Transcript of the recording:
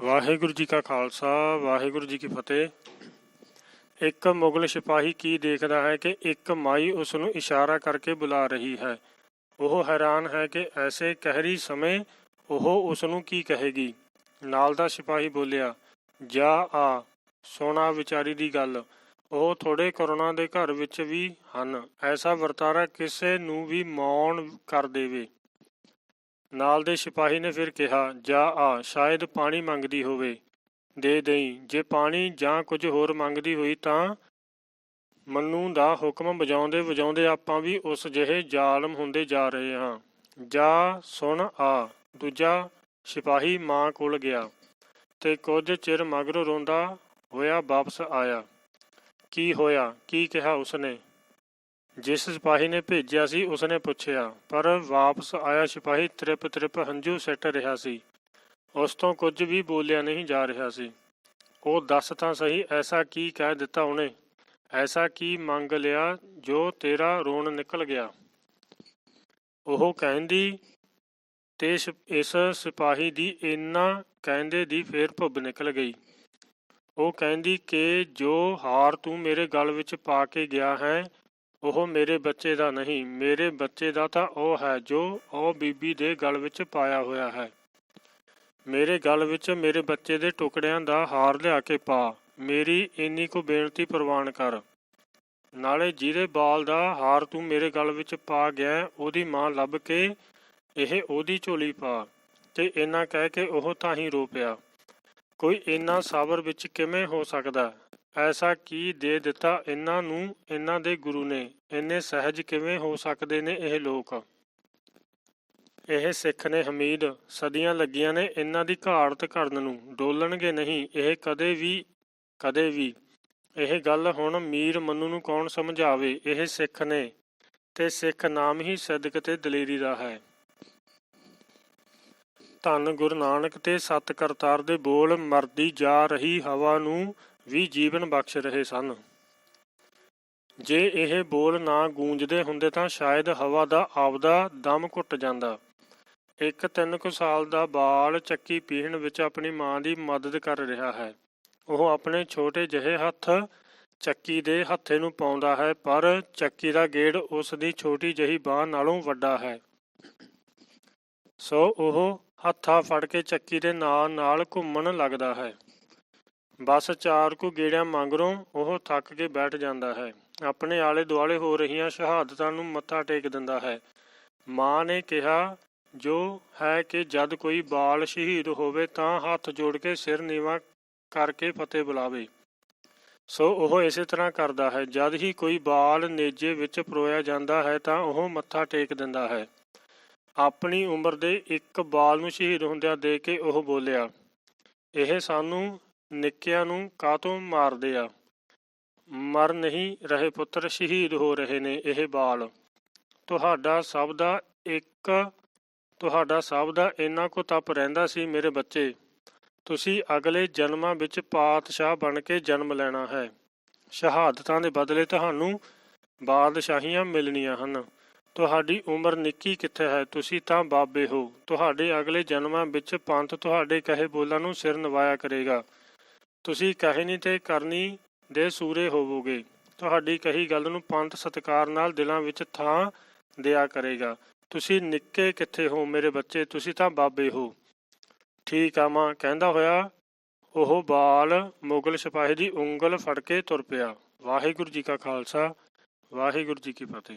ਵਾਹਿਗੁਰੂ ਜੀ ਕਾ ਖਾਲਸਾ, ਵਾਹਿਗੁਰੂ ਜੀ ਕੀ ਫਤਿਹ। ਇੱਕ ਮੁਗਲ ਸਿਪਾਹੀ ਕੀ ਦੇਖਦਾ ਹੈ ਕਿ ਇੱਕ ਮਾਈ ਉਸ ਨੂੰ ਇਸ਼ਾਰਾ ਕਰਕੇ ਬੁਲਾ ਰਹੀ ਹੈ। ਉਹ ਹੈਰਾਨ ਹੈ ਕਿ ਐਸੇ ਕਹਿਰੀ ਸਮੇਂ ਉਹ ਉਸ ਨੂੰ ਕੀ ਕਹੇਗੀ। ਨਾਲ ਦਾ ਸਿਪਾਹੀ ਬੋਲਿਆ, ਜਾ ਆ, ਸੋਨਾ ਵਿਚਾਰੀ ਦੀ ਗੱਲ। ਉਹ ਥੋੜੇ ਕਰੋਨਾ ਦੇ ਘਰ ਵਿੱਚ ਵੀ ਹਨ। ਐਸਾ ਵਰਤਾਰਾ ਕਿਸੇ ਨੂੰ ਵੀ ਮੌਨ ਕਰ ਦੇਵੇ। ਨਾਲ ਦੇ ਸਿਪਾਹੀ ਨੇ ਫਿਰ ਕਿਹਾ, ਜਾ ਆ, ਸ਼ਾਇਦ ਪਾਣੀ ਮੰਗਦੀ ਹੋਵੇ। ਦੇ ਦੇਈ, ਜੇ ਪਾਣੀ ਜਾਂ ਕੁਝ ਹੋਰ ਮੰਗਦੀ ਹੋਈ ਤਾਂ? ਮੰਨੂ ਦਾ ਹੁਕਮ ਵਜਾਉਂਦੇ ਵਜਾਉਂਦੇ ਆਪਾਂ ਵੀ ਉਸ ਜਿਹੇ ਜ਼ਾਲਮ ਹੁੰਦੇ ਜਾ ਰਹੇ ਹਾਂ। ਜਾ, ਸੁਣ ਆ। ਦੂਜਾ ਸਿਪਾਹੀ ਮਾਂ ਕੋਲ ਗਿਆ ਤੇ ਕੁਝ ਚਿਰ ਮਗਰੋਂ ਰੋਂਦਾ ਹੋਇਆ ਵਾਪਸ ਆਇਆ। ਕੀ ਹੋਇਆ? ਕੀ ਕਿਹਾ ਉਸਨੇ? ਜਿਸ ਸਿਪਾਹੀ ਨੇ ਭੇਜਿਆ ਸੀ, ਉਸਨੇ ਪੁੱਛਿਆ, ਪਰ ਵਾਪਸ ਆਇਆ ਸਿਪਾਹੀ ਤ੍ਰਿਪ ਤ੍ਰਿਪ ਹੰਝੂ ਸਿੱਟ ਰਿਹਾ ਸੀ। ਉਸ ਤੋਂ ਕੁਝ ਵੀ ਬੋਲਿਆ ਨਹੀਂ ਜਾ ਰਿਹਾ ਸੀ। ਉਹ ਦੱਸ ਤਾਂ ਸਹੀ, ਐਸਾ ਕੀ ਕਹਿ ਦਿੱਤਾ ਉਹਨੇ? ਐਸਾ ਕੀ ਮੰਗ ਲਿਆ ਜੋ ਤੇਰਾ ਰੋਣ ਨਿਕਲ ਗਿਆ? ਉਹ ਕਹਿੰਦੀ, ਤੇ ਸਿ- ਇਸ ਸਿਪਾਹੀ ਦੀ ਇੰਨਾ ਕਹਿੰਦੇ ਦੀ ਫੇਰ ਭੁੱਬ ਨਿਕਲ ਗਈ। ਉਹ ਕਹਿੰਦੀ ਕਿ ਜੋ ਹਾਰ ਤੂੰ ਮੇਰੇ ਗਲ ਵਿੱਚ ਪਾ ਕੇ ਗਿਆ ਹੈ ਉਹ ਮੇਰੇ ਬੱਚੇ ਦਾ ਨਹੀਂ, ਮੇਰੇ ਬੱਚੇ ਦਾ ਤਾਂ ਉਹ ਹੈ ਜੋ ਉਹ ਬੀਬੀ ਦੇ ਗਲ ਵਿੱਚ ਪਾਇਆ ਹੋਇਆ ਹੈ। ਮੇਰੇ ਗਲ ਵਿੱਚ ਮੇਰੇ ਬੱਚੇ ਦੇ ਟੁਕੜਿਆਂ ਦਾ ਹਾਰ ਲਿਆ ਕੇ ਪਾ। ਮੇਰੀ ਇੰਨੀ ਕੋ ਬੇਨਤੀ ਪ੍ਰਵਾਨ ਕਰ। ਨਾਲੇ ਜਿਹਦੇ ਬਾਲ ਦਾ ਹਾਰ ਤੂੰ ਮੇਰੇ ਗਲ ਵਿੱਚ ਪਾ ਗਿਆ, ਉਹਦੀ ਮਾਂ ਲੱਭ ਕੇ ਇਹ ਉਹਦੀ ਝੋਲੀ ਪਾ ਤੇ ਇੰਨਾ ਕਹਿ ਕੇ ਉਹ ਤਾਂ ਹੀ ਰੋ ਪਿਆ। ਕੋਈ ਇੰਨਾ ਸਬਰ ਵਿੱਚ ਕਿਵੇਂ ਹੋ ਸਕਦਾ? ਐਸਾ ਕੀ ਦੇ ਦਿੱਤਾ ਇਹਨਾਂ ਨੂੰ, ਇਹਨਾਂ ਦੇ ਗੁਰੂ ਨੇ? ਇੰਨੇ ਸਹਿਜ ਕਿਵੇਂ ਹੋ ਸਕਦੇ ਨੇ ਇਹ ਲੋਕ? ਇਹ ਸਿੱਖ ਨੇ ਹਮੀਦ ਸਦੀਆਂ ਲੱਗੀਆਂ ਨੇ ਇਹਨਾਂ ਦੀ ਘਾੜਤ ਕਰਨ ਨੂੰ। ਡੋਲਣਗੇ ਨਹੀਂ, ਇਹ ਕਦੇ ਵੀ ਕਦੇ ਵੀ। ਇਹ ਗੱਲ ਹੁਣ ਮੀਰ ਮੰਨੂ ਨੂੰ ਕੌਣ ਸਮਝਾਵੇ? ਇਹ ਸਿੱਖ ਨੇ। ਤੇ ਸਿੱਖ ਨਾਮ ਹੀ ਸਦਕ ਤੇ ਦਲੇਰੀ ਦਾ ਹੈ। ਧੰਨ ਗੁਰੂ ਨਾਨਕ ਤੇ ਸਤ ਕਰਤਾਰ ਦੇ ਬੋਲ, ਮਰਦੀ ਜਾ ਰਹੀ ਹਵਾ ਨੂੰ ਵੀ ਜੀਵਨ ਬਖਸ਼ ਰਹੇ ਸਨ। ਜੇ ਇਹ ਬੋਲ ਨਾ ਗੂੰਜਦੇ ਹੁੰਦੇ ਤਾਂ ਸ਼ਾਇਦ ਹਵਾ ਦਾ ਆਪਦਾ ਦਮ ਘੁੱਟ ਜਾਂਦਾ। ਇੱਕ ਤਿੰਨ ਕੁ ਸਾਲ ਦਾ ਬਾਲ ਚੱਕੀ ਪੀਹਣ ਵਿੱਚ ਆਪਣੀ ਮਾਂ ਦੀ ਮਦਦ ਕਰ ਰਿਹਾ ਹੈ। ਉਹ ਆਪਣੇ ਛੋਟੇ ਜਿਹੇ ਹੱਥ ਚੱਕੀ ਦੇ ਹੱਥੇ ਨੂੰ ਪਾਉਂਦਾ ਹੈ, ਪਰ ਚੱਕੀ ਦਾ ਗੇੜ ਉਸ ਦੀ ਛੋਟੀ ਜਿਹੀ ਬਾਹ ਨਾਲੋਂ ਵੱਡਾ ਹੈ। ਸੋ ਉਹ ਹੱਥਾਂ ਫੜ ਕੇ ਚੱਕੀ ਦੇ ਨਾਲ ਨਾਲ ਘੁੰਮਣ ਲੱਗਦਾ ਹੈ। ਬਸ ਚਾਰ ਕੁ ਗੇੜਿਆਂ ਮੰਗਰੋਂ ਉਹ ਥੱਕ ਕੇ ਬੈਠ ਜਾਂਦਾ ਹੈ। ਆਪਣੇ ਆਲੇ ਦੁਆਲੇ ਹੋ ਰਹੀਆਂ ਸ਼ਹਾਦਤਾਂ ਨੂੰ ਮੱਥਾ ਟੇਕ ਦਿੰਦਾ ਹੈ। ਮਾਂ ਨੇ ਕਿਹਾ, ਜੋ ਹੈ ਕਿ ਜਦ ਕੋਈ ਬਾਲ ਸ਼ਹੀਦ ਹੋਵੇ ਤਾਂ ਹੱਥ ਜੋੜ ਕੇ ਸਿਰ ਨੀਵਾ ਕਰਕੇ ਫਤਿਹ ਬੁਲਾਵੇ। ਸੋ ਉਹ ਇਸੇ ਤਰ੍ਹਾਂ ਕਰਦਾ ਹੈ। ਜਦ ਹੀ ਕੋਈ ਬਾਲ ਨੇਜੇ ਵਿੱਚ ਪਰੋਇਆ ਜਾਂਦਾ ਹੈ ਤਾਂ ਉਹ ਮੱਥਾ ਟੇਕ ਦਿੰਦਾ ਹੈ। ਆਪਣੀ ਉਮਰ ਦੇ ਇੱਕ ਬਾਲ ਨੂੰ ਸ਼ਹੀਦ ਹੁੰਦਿਆਂ ਦੇ ਕੇ ਉਹ ਬੋਲਿਆ, ਇਹ ਸਾਨੂੰ ਨਿੱਕਿਆਂ ਨੂੰ ਕਾਹਤੋਂ ਮਾਰਦੇ ਆ? ਮਰ ਨਹੀਂ ਰਹੇ ਪੁੱਤਰ, ਸ਼ਹੀਦ ਹੋ ਰਹੇ ਨੇ ਇਹ ਬਾਲ। ਤੁਹਾਡਾ ਸਭ ਦਾ ਇੱਕ, ਤੁਹਾਡਾ ਸਭ ਦਾ ਇੰਨਾ ਕੁ ਤਪ ਰਹਿੰਦਾ ਸੀ ਮੇਰੇ ਬੱਚੇ। ਤੁਸੀਂ ਅਗਲੇ ਜਨਮਾਂ ਵਿੱਚ ਪਾਤਸ਼ਾਹ ਬਣ ਕੇ ਜਨਮ ਲੈਣਾ ਹੈ। ਸ਼ਹਾਦਤਾਂ ਦੇ ਬਦਲੇ ਤੁਹਾਨੂੰ ਬਾਦਸ਼ਾਹੀਆਂ ਮਿਲਣੀਆਂ ਹਨ। ਤੁਹਾਡੀ ਉਮਰ ਨਿੱਕੀ ਕਿੱਥੇ ਹੈ? ਤੁਸੀਂ ਤਾਂ ਬਾਬੇ ਹੋ। ਤੁਹਾਡੇ ਅਗਲੇ ਜਨਮਾਂ ਵਿੱਚ ਪੰਥ ਤੁਹਾਡੇ ਕਹੇ ਬੋਲਾਂ ਨੂੰ ਸਿਰ ਨਵਾਇਆ ਕਰੇਗਾ। ਤੁਸੀਂ ਕਹਿਣੀ ਤੇ ਕਰਨੀ ਦੇ ਸੂਰੇ ਹੋਵੋਗੇ। ਤੁਹਾਡੀ ਕਹੀ ਗੱਲ ਨੂੰ ਪੰਥ ਸਤਕਾਰ ਨਾਲ ਦਿਲਾਂ ਵਿੱਚ ਥਾਂ ਦਿਆ ਕਰੇਗਾ। ਤੁਸੀਂ ਨਿੱਕੇ ਕਿੱਥੇ ਹੋ ਮੇਰੇ ਬੱਚੇ? ਤੁਸੀਂ ਤਾਂ ਬਾਬੇ ਹੋ। ਠੀਕ ਆ ਮਾਂ, ਕਹਿੰਦਾ ਹੋਇਆ, ਉਹ ਬਾਲ ਮੁਗਲ ਸਿਪਾਹੀ ਦੀ ਉਂਗਲ ਫੜ ਕੇ ਤੁਰ ਪਿਆ। ਵਾਹਿਗੁਰੂ ਜੀ ਕਾ ਖਾਲਸਾ, ਵਾਹਿਗੁਰੂ ਜੀ ਕੀ ਫਤਿਹ।